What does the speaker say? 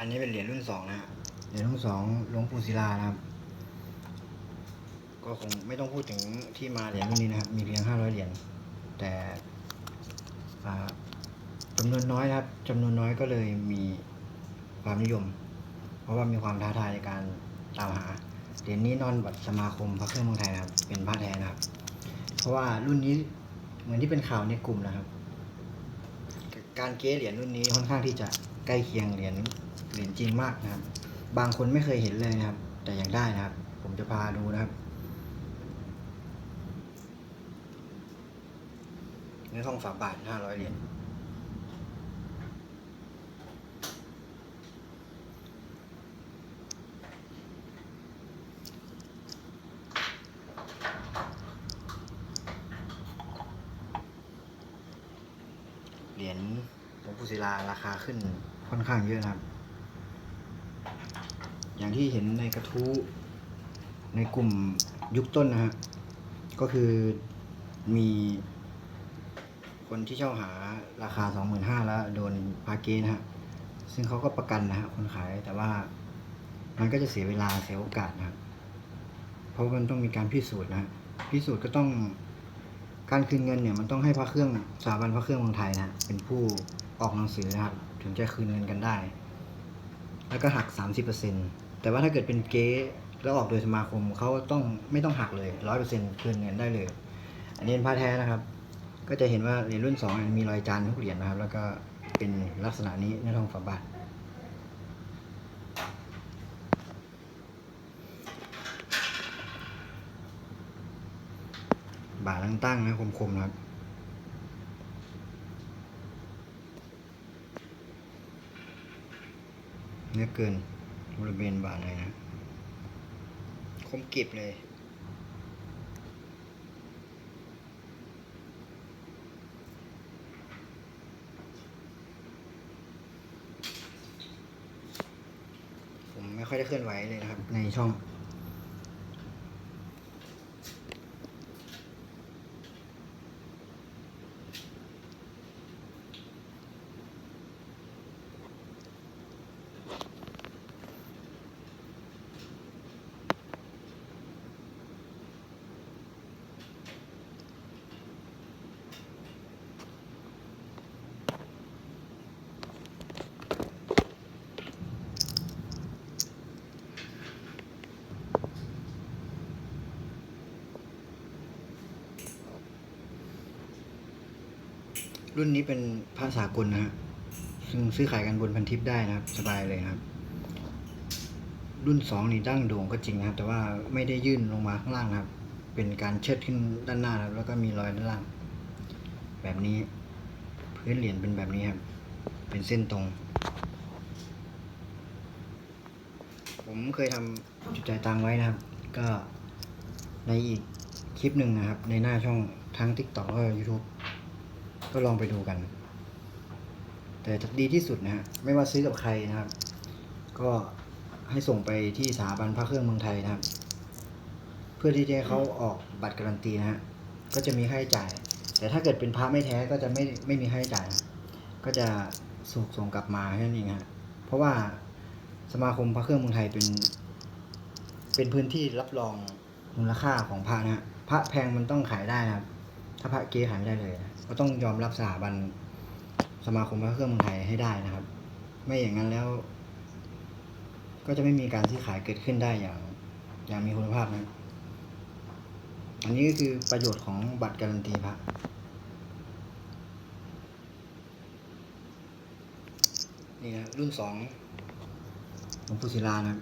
อันนี้เป็นเหรียญรุ่นสองนะฮะเหรียญรุ่นสองหลวงปู่ศิลานะครับ ก็คงไม่ต้องพูดถึงที่มาเหรียญรุ่นนี้นะครับ มีเพียงห้าร้อยเหรียญ แต่อ่าจำนวนน้อยครับจำนวนน้อยก็เลยมีความนิยม เพราะว่ามีความท้าทายในการตามหาเหรียญนี้นอนบัตรสมาคมพระเครื่องเมืองไทยนะครับ เป็นพระแท้นะครับ เพราะว่ารุ่นนี้เหมือนที่เป็นข่าวในกลุ่มนะครับ การเก้เหรียญรุ่นนี้ค่อนข้างที่จะใกล้เคียงเหรียญเหรียญจริงมากนะครับ บางคนไม่เคยเห็นเลยนะครับ แต่อยากได้นะครับ ผมจะพาดูนะครับเนื้อทองฝาบาทห้าร้อยเหรียญ ยญหลวงปู่ศิลาราคาขึ้นค่อนข้างเยอะครับ อย่างที่เห็นในกระทู้ในกลุ่มยุคต้นนะฮะ ก็คือมีคนที่เช่าหาราคา 25,000แล้วโดนพาเกนะฮะ ซึ่งเขาก็ประกันนะฮะคนขายแต่ว่ามันก็จะเสียเวลาเสียโอกาสนะครับ เพราะมันต้องมีการพิสูจน์นะฮะพิสูจน์ก็ต้อง การคืนเงินเนี่ยมันต้องให้พระเครื่องสถาบันพระเครื่องเมืองไทยนะเป็นผู้ออกหนังสือนะครับ ถึงจะคืนเงินกันได้ แล้วก็หัก 30%แต่ว่าถ้าเกิดเป็นเก๊แล้วออกโดยสมาคมเขาต้องไม่ต้องหักเลย100%คืนเงินได้เลย อันนี้เป็นผ้าแท้นะครับ ก็จะเห็นว่าเหรียญรุ่น2มีรอยจานทุกเหรียญนะครับ แล้วก็เป็นลักษณะนี้ในทองฝาบาทาทตั้งๆนะคมๆนะครับเนื้อเกินบริเวณบาทเลยนะ คมกริบเลยผมไม่ค่อยได้เคลื่อนไหวเลยนะครับ ในช่อง รุ่นนี้เป็นผ้าสากลนะฮะซึ่งซื้อขายกันบนพันทิปได้นะครับ สบายเลยครับ รุ่นสองนี่ดั้งโด่งก็จริงนะครับ แต่ว่าไม่ได้ยื่นลงมาข้างล่างครับ เป็นการเชิดขึ้นด้านหน้าครับ แล้วก็มีรอยด้านล่าง แบบนี้พื้นเหรียญเป็นแบบนี้ครับ เป็นเส้นตรง ผมเคยทำจุดจ่ายตังไว้นะครับ ก็ในอีกคลิปหนึ่งนะครับ ในหน้าช่องทั้ง TikTok แล้วก็ YouTube ก็ลองไปดูกัน แต่ดีที่สุดนะฮะไม่ว่าซื้อกับใครนะครับ ก็ให้ส่งไปที่สถาบันพระเครื่องเมืองไทยนะครับ เพื่อที่จะเขาออกบัตรการันตีนะฮะก็จะมีค่าใช้จ่าย แต่ถ้าเกิดเป็นพระไม่แท้ก็จะไม่ไม่มีค่าใช้จ่ายนะก็จะส่งส่งกลับมาแค่นั้เองฮะเพราะว่าสมาคมพระเครื่องเมืองไทยเป็น เป็นพื้นที่รับรองมูลค่าของพระนะฮะพระแพงมันต้องขายได้นะครับ ถ้าพระเก๊ขายไม่ได้เลยนะก็ต้องยอมรับสถาบันสมาคมพระเครื่องเมืองไทยให้ได้นะครับ ไม่อย่างนั้นแล้ว ก็จะไม่มีการซื้อขายเกิดขึ้นได้อย่าง อย่างมีคุณภาพนะอันนี้ก็คือประโยชน์ของบัตรการันตีพระนี่นะรุ่นสองหลวงปู่ศิลานะครับ